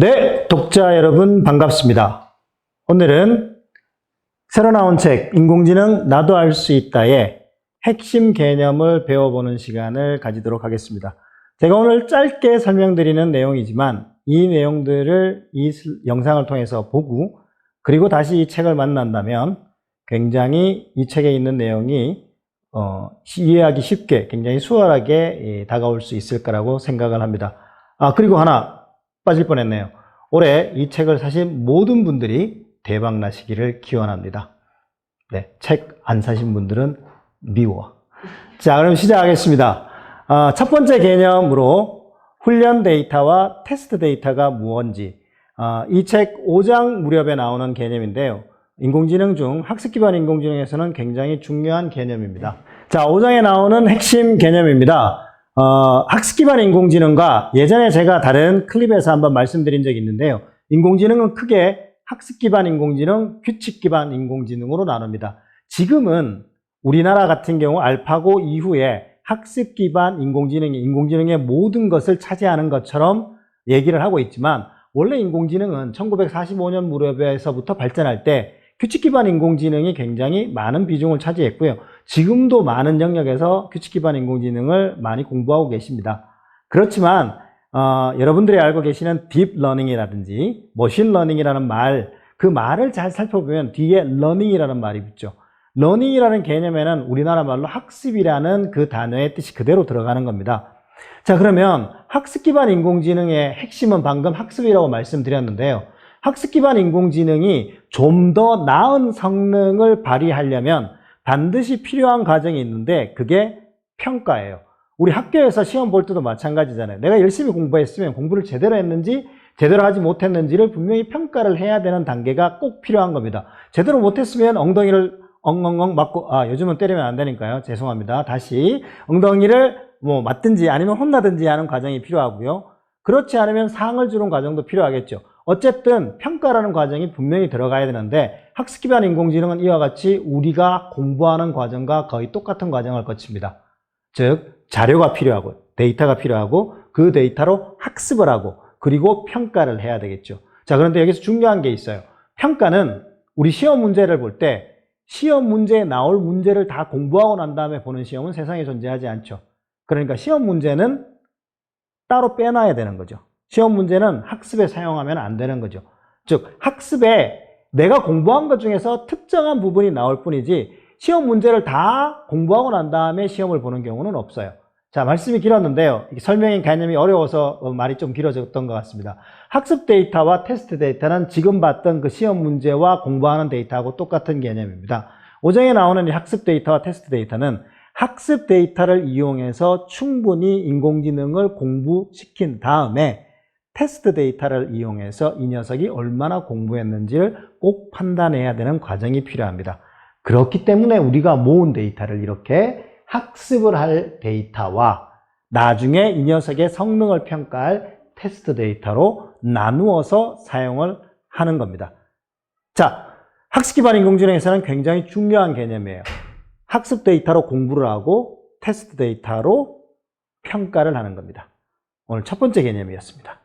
네, 독자 여러분 반갑습니다. 오늘은 새로 나온 책 인공지능 나도 알 수 있다의 핵심 개념을 배워보는 시간을 가지도록 하겠습니다. 제가 오늘 짧게 설명드리는 내용이지만 이 내용들을 이 스- 영상을 통해서 보고 그리고 다시 이 책을 만난다면 굉장히 이 책에 있는 내용이 어, 이해하기 쉽게 굉장히 수월하게 예, 다가올 수 있을 거라고 생각을 합니다. 아 그리고 하나 빠질 뻔했네요. 올해 이 책을 사신 모든 분들이 대박 나시기를 기원합니다. 네, 책 안 사신 분들은 미워. 자, 그럼 시작하겠습니다. 아, 첫 번째 개념으로 훈련 데이터와 테스트 데이터가 무엇인지 아, 이책 5장 무렵에 나오는 개념인데요. 인공지능 중 학습 기반 인공지능에서는 굉장히 중요한 개념입니다. 자, 5장에 나오는 핵심 개념입니다. 어, 학습 기반 인공지능과 예전에 제가 다른 클립에서 한번 말씀드린 적이 있는데요. 인공지능은 크게 학습 기반 인공지능, 규칙 기반 인공지능으로 나눕니다. 지금은 우리나라 같은 경우 알파고 이후에 학습 기반 인공지능이 인공지능의 모든 것을 차지하는 것처럼 얘기를 하고 있지만 원래 인공지능은 1945년 무렵에서부터 발전할 때 규칙 기반 인공지능이 굉장히 많은 비중을 차지했고요. 지금도 많은 영역에서 규칙 기반 인공지능을 많이 공부하고 계십니다. 그렇지만 어, 여러분들이 알고 계시는 딥러닝이라든지 머신러닝이라는 말, 그 말을 잘 살펴보면 뒤에 러닝이라는 말이 붙죠. 러닝이라는 개념에는 우리나라 말로 학습이라는 그 단어의 뜻이 그대로 들어가는 겁니다. 자, 그러면 학습 기반 인공지능의 핵심은 방금 학습이라고 말씀드렸는데요. 학습 기반 인공지능이 좀 더 나은 성능을 발휘하려면 반드시 필요한 과정이 있는데 그게 평가예요. 우리 학교에서 시험 볼 때도 마찬가지잖아요. 내가 열심히 공부했으면 공부를 제대로 했는지 제대로 하지 못했는지를 분명히 평가를 해야 되는 단계가 꼭 필요한 겁니다. 제대로 못했으면 엉덩이를 엉엉엉 맞고 아 요즘은 때리면 안 되니까요. 죄송합니다. 다시 엉덩이를 뭐 맞든지 아니면 혼나든지 하는 과정이 필요하고요. 그렇지 않으면 상을 주는 과정도 필요하겠죠. 어쨌든 평가라는 과정이 분명히 들어가야 되는데 학습 기반 인공지능은 이와 같이 우리가 공부하는 과정과 거의 똑같은 과정을 거칩니다. 즉 자료가 필요하고 데이터가 필요하고 그 데이터로 학습을 하고 그리고 평가를 해야 되겠죠. 자 그런데 여기서 중요한 게 있어요. 평가는 우리 시험 문제를 볼 때 시험 문제에 나올 문제를 다 공부하고 난 다음에 보는 시험은 세상에 존재하지 않죠. 그러니까 시험 문제는 따로 빼놔야 되는 거죠. 시험 문제는 학습에 사용하면 안 되는 거죠. 즉, 학습에 내가 공부한 것 중에서 특정한 부분이 나올 뿐이지 시험 문제를 다 공부하고 난 다음에 시험을 보는 경우는 없어요. 자, 말씀이 길었는데요. 설명의 개념이 어려워서 어, 말이 좀 길어졌던 것 같습니다. 학습 데이터와 테스트 데이터는 지금 봤던 그 시험 문제와 공부하는 데이터하고 똑같은 개념입니다. 오정에 나오는 이 학습 데이터와 테스트 데이터는 학습 데이터를 이용해서 충분히 인공지능을 공부시킨 다음에 테스트 데이터를 이용해서 이 녀석이 얼마나 공부했는지를 꼭 판단해야 되는 과정이 필요합니다. 그렇기 때문에 우리가 모은 데이터를 이렇게 학습을 할 데이터와 나중에 이 녀석의 성능을 평가할 테스트 데이터로 나누어서 사용을 하는 겁니다. 자, 학습 기반 인공지능에서는 굉장히 중요한 개념이에요. 학습 데이터로 공부를 하고 테스트 데이터로 평가를 하는 겁니다. 오늘 첫 번째 개념이었습니다.